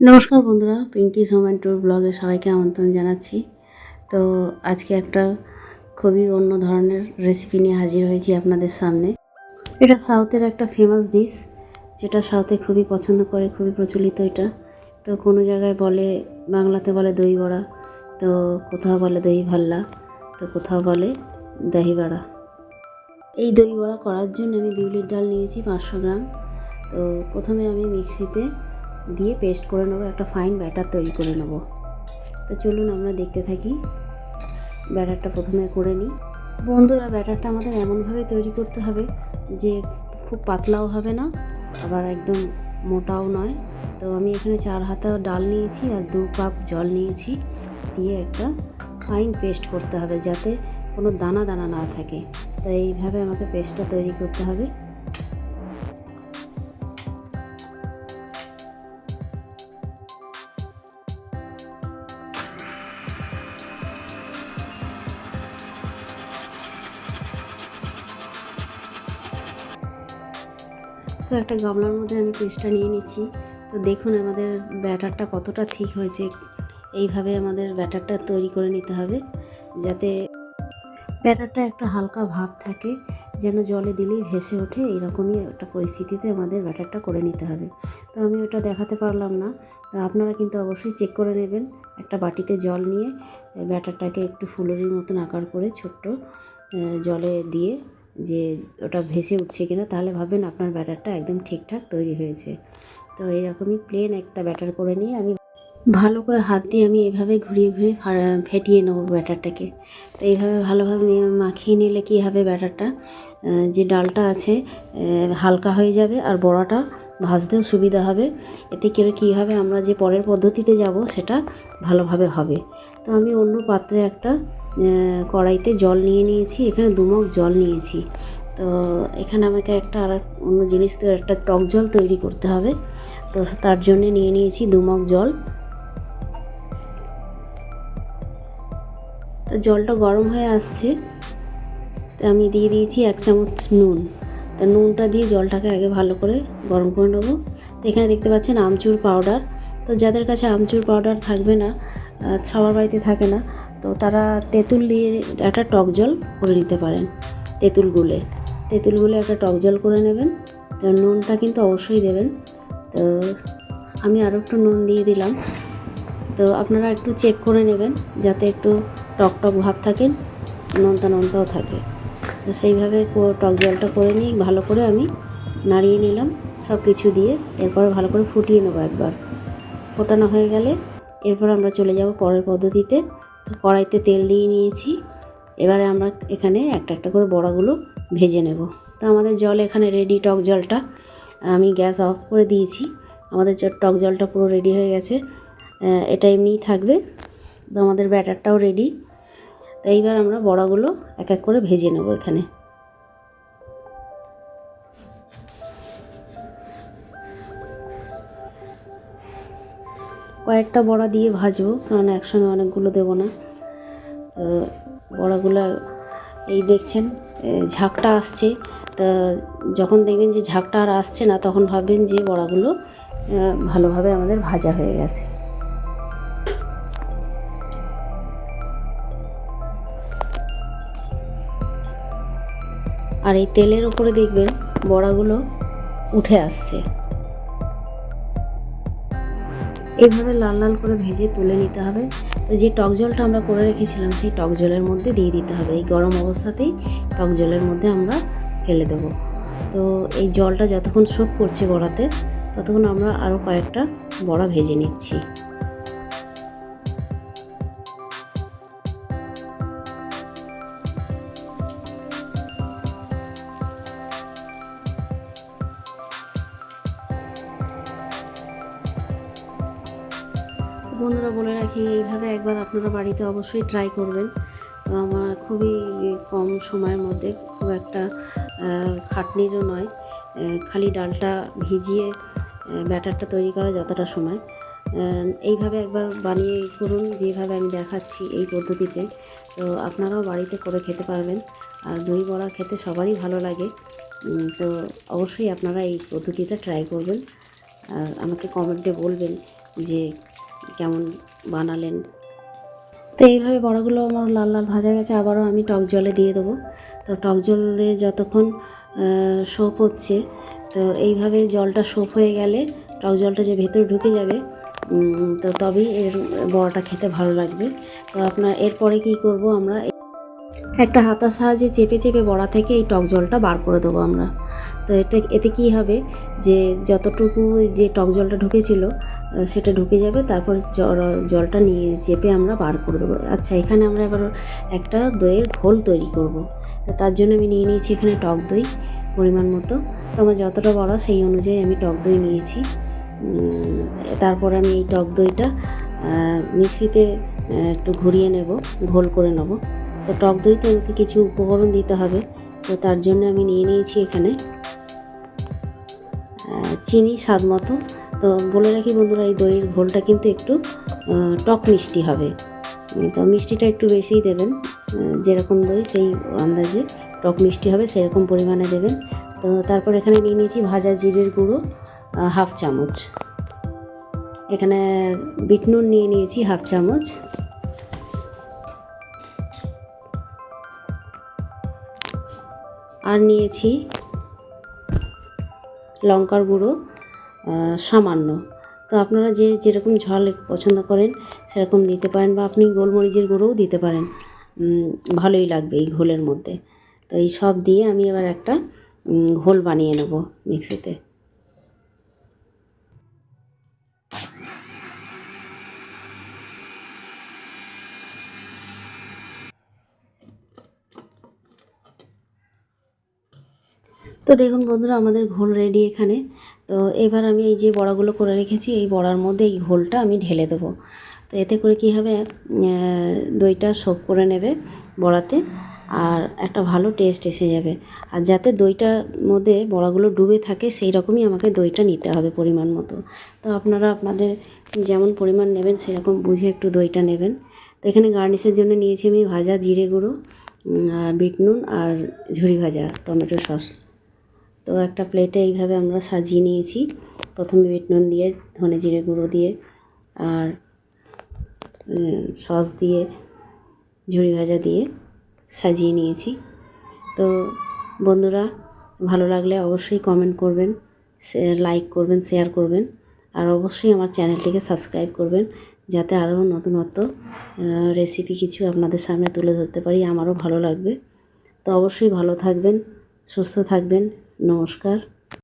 নমস্কার বন্ধুরা পিঙ্কি সোমেন ট্যুর ব্লগে সবাইকে আমন্ত্রণ জানাচ্ছি। তো আজকে একটা খুবই অন্য ধরনের রেসিপি নিয়ে হাজির হয়েছি আপনাদের সামনে। এটা সাউথের একটা ফেমাস ডিশ যেটা সাউথে খুবই পছন্দ করে, খুবই প্রচলিত এটা। তো কোনো জায়গায় বলে, বাংলাতে বলে দই বড়া, তো কোথাও বলে দই ভাল্লা, তো কোথাও বলে দহি বড়া। এই দই বড়া করার জন্য আমি বিউলির ডাল নিয়েছি পাঁচশো গ্রাম। তো প্রথমে আমি মিক্সিতে দিয়ে পেস্ট করে নেব, একটা ফাইন ব্যাটার তৈরি করে নেব। তো চলুন আমরা দেখতে থাকি, ব্যাটারটা প্রথমে করে নিই। বন্ধুরা, ব্যাটারটা আমাদের এমনভাবে তৈরি করতে হবে যে খুব পাতলাও হবে না, আবার একদম মোটাও নয়। তো আমি এখানে চার হাতা ডাল নিয়েছি আর দু কাপ জল নিয়েছি, দিয়ে একটা ফাইন পেস্ট করতে হবে যাতে কোনো দানা দানা না থাকে। তো এইভাবে আমাকে পেস্টটা তৈরি করতে হবে। তো একটা গামলার মধ্যে আমি পেস্টটা নিয়ে নিচ্ছি। তো দেখুন আমাদের ব্যাটারটা কতটা ঠিক হয়েছে। এইভাবে আমাদের ব্যাটারটা তৈরি করে নিতে হবে যাতে ব্যাটারটা একটা হালকা ভাব থাকে, যেন জলে দিলেই ভেসে ওঠে। এইরকমই একটা পরিস্থিতিতে আমাদের ব্যাটারটা করে নিতে হবে। তো আমি ওটা দেখাতে পারলাম না। তো আপনারা কিন্তু অবশ্যই চেক করে নেবেন একটা বাটিতে জল নিয়ে ব্যাটারটাকে একটু ফুলুরির মতন আকার করে ছোট্ট জলে দিয়ে যে ওটা ভেসে উঠছে কিনা, তাহলে ভাববেন আপনার ব্যাটারটা একদম ঠিকঠাক তৈরি হয়েছে। তো এরকমই প্লেন একটা ব্যাটার করে নিয়ে আমি ভালো করে হাত দিয়ে আমি এভাবে ঘুরিয়ে ঘুরিয়ে ফেটিয়ে নেব ব্যাটারটাকে। তো এইভাবে ভালোভাবে মাখিয়ে নিলে কী হবে ব্যাটারটা? যে ডালটা আছে হালকা হয়ে যাবে আর বড়াটা ভাজতেও সুবিধা হবে। এতে করে কী হবে, আমরা যে পরের পদ্ধতিতে যাব, সেটা ভালোভাবে হবে। তো আমি অন্য পাত্রে একটা কড়াইতে জল নিয়ে নিয়েছি, এখানে দুমগ জল নিয়েছি। তো এখানে আমাকে একটা আর অন্য জিনিস তো একটা টক জল তৈরি করতে হবে। তো তার জন্য নিয়ে নিয়েছি দুমগ জল। তো জলটা গরম হয়ে আসছে। তো আমি দিয়ে দিয়েছি এক চামচ নুন। তা নুনটা দিয়ে জলটাকে আগে ভালো করে গরম করে নেব। তো এখানে দেখতে পাচ্ছেন আমচুর পাউডার। তো যাদের কাছে আমচুর পাউডার থাকবে না সবার বাড়িতে থাকে না তো তারা তেঁতুল দিয়ে একটা টক জল করে নিতে পারেন, তেঁতুল গুলে। তেঁতুল গুলে একটা টক জল করে নেবেন, তো নুনটা কিন্তু অবশ্যই দেবেন। তো আমি আরও একটু নুন দিয়ে দিলাম। তো আপনারা একটু চেক করে নেবেন যাতে একটু টক টক ভাব থাকে নোনতা নোনতাও থাকে। তো সেইভাবে টক জলটা করে নিয়ে ভালো করে আমি নাড়িয়ে নিলাম সব কিছু দিয়ে। এরপরে ভালো করে ফুটিয়ে নেব একবার। ফোটানো হয়ে গেলে এরপর আমরা চলে যাব পরের পদ্ধতিতে। কড়াইতে তেল দিয়ে নিয়েছি। এবারে আমরা এখানে একটা একটা করে বড়াগুলো ভেজে নেব। তো আমাদের জল এখানে রেডি টক জলটা। আমি গ্যাস অফ করে দিয়েছি। আমাদের টক জলটা পুরো রেডি হয়ে গেছে। এটা এমনিই থাকবে। তো আমাদের ব্যাটারটাও রেডি তো এইবার আমরা বড়াগুলো এক এক করে ভেজে নেব এখানে। কয়েকটা বড়া দিয়ে ভাজবো, কারণ একসঙ্গে অনেকগুলো দেবো না। তো বড়াগুলো, এই দেখছেন ঝাঁকটা আসছে। তা যখন দেখবেন যে ঝাঁকটা আর আসছে না, তখন ভাববেন যে বড়াগুলো ভালোভাবে আমাদের ভাজা হয়ে গেছে। আর এই তেলের ওপরে দেখবেন বড়াগুলো উঠে আসছে। এইভাবে লাল লাল করে ভেজে তুলে নিতে হবে। তো যে টক জলটা আমরা করে রেখেছিলাম, সেই টক জলের মধ্যে দিয়ে দিতে হবে। এই গরম অবস্থাতেই টক জলের মধ্যে আমরা ফেলে দেবো। তো এই জলটা যতক্ষণ শোক করছে গড়াতে, ততক্ষণ আমরা আরও কয়েকটা বড়া ভেজে নিচ্ছি। বন্ধুরা বলে রাখি, এইভাবে একবার আপনারা বাড়িতে অবশ্যই ট্রাই করবেন। তো আমার খুবই কম সময়ের মধ্যে খুব একটা খাটনিরও নয় খালি ডালটা ভিজিয়ে ব্যাটারটা তৈরি করা যতটা সময়। এইভাবে একবার বানিয়ে করুন, যেভাবে আমি দেখাচ্ছি এই পদ্ধতিতে। তো আপনারাও বাড়িতে করে খেতে পারবেন। আর দই বড়া খেতে সবারই ভালো লাগে। তো অবশ্যই আপনারা এই পদ্ধতিটা ট্রাই করবেন। আর আমাকে কমেন্টে বলবেন যে কেমন বানালেন। তো এইভাবে বড়াগুলো আমার লাল লাল ভাজা গেছে, আবারও আমি টক জলে দিয়ে দেবো। তো টক জলে যতক্ষণ সোপ হচ্ছে, তো এইভাবে জলটা সোপ হয়ে গেলে টক জলটা যে ভেতরে ঢুকে যাবে তো তবেই এর বড়াটা খেতে ভালো লাগবে। তো আপনার এরপরে কি করব আমরা? একটা হাতার সাহায্যে চেপে চেপে বড়া থেকে এই টক জলটা বার করে দেবো আমরা। তো এটা, এতে কি হবে যে যতটুকু যে টক জলটা ঢুকেছিল সেটা ঢুকে যাবে, তারপর জলটা নিয়ে চেপে আমরা বার করে দেবো। আচ্ছা এখানে আমরা এবার একটা দইয়ের ঘোল তৈরি করব। তার জন্য আমি নিয়ে নিয়েছি এখানে টক দই পরিমাণ মতো। তো আমার যতটা বড়া সেই অনুযায়ী আমি টক দই নিয়েছি। তারপর আমি এই টক দইটা মিক্সিতে একটু ঘুরিয়ে নেব, ঘোল করে নেব। তো টক দইতে আমাকে কিছু উপকরণ দিতে হবে। তো তার জন্য আমি নিয়ে নিয়েছি এখানে চিনি স্বাদ মতো। তো বলে রাখি বন্ধুরা, এই দইয়ের ঘোলটা কিন্তু একটু টক মিষ্টি হবে। তো মিষ্টিটা একটু বেশিই দেবেন। যেরকম দই, সেই আন্দাজে টক মিষ্টি হবে, সেরকম পরিমাণে দেবেন। তো তারপর এখানে নিয়ে নিয়েছি ভাজা জিরের গুঁড়ো হাফ চামচ। এখানে বিট নুন নিয়ে নিয়েছি হাফ চামচ। আর নিয়েছি লঙ্কার গুঁড়ো সামান্য। তো আপনারা যে যেরকম ঝাল পছন্দ করেন, সেরকম দিতে পারেন বা আপনি গোলমরিচের গুঁড়োও দিতে পারেন। ভালোই লাগবে এই ঘোলের মধ্যে। তো এই সব দিয়ে আমি এবার একটা ঘোল বানিয়ে নেব মিক্সিতে। তো দেখুন বন্ধুরা, আমাদের ঘোল রেডি এখানে। তো এবার আমি এই যে বড়াগুলো করে রেখেছি, এই বড়ার মধ্যে এই ঘোলটা আমি ঢেলে দেবো। তো এতে করে কী হবে দইটা সোপ করে নেবে বড়াতে, আর একটা ভালো টেস্ট এসে যাবে। আর যাতে দইটার মধ্যে বড়াগুলো ডুবে থাকে, সেই রকমই আমাকে দইটা নিতে হবে পরিমাণ মতো। তো আপনারা আপনাদের যেমন পরিমাণ নেবেন, সেরকম বুঝে একটু দইটা নেবেন। তো এখানে গার্নিশের জন্য নিয়েছি আমি ভাজা জিরে গুঁড়ো বিট নুন আর ঝুরি ভাজা টমেটো সস। তো একটা প্লেটে এইভাবে আমরা সাজিয়ে নিয়েছি। প্রথমে বিট নুন দিয়ে, ধনে জিরে গুঁড়ো দিয়ে আর সস দিয়ে ঝুড়ি ভাজা দিয়ে সাজিয়ে নিয়েছি। তো বন্ধুরা, ভালো লাগলে অবশ্যই কমেন্ট করবেন লাইক করবেন শেয়ার করবেন আর অবশ্যই আমার চ্যানেলটিকে সাবস্ক্রাইব করবেন যাতে আরও নতুনত্ব রেসিপি কিছু আপনাদের সামনে তুলে ধরতে পারি। আমারও ভালো লাগবে। তো অবশ্যই ভালো থাকবেন, সুস্থ থাকবেন। নমস্কার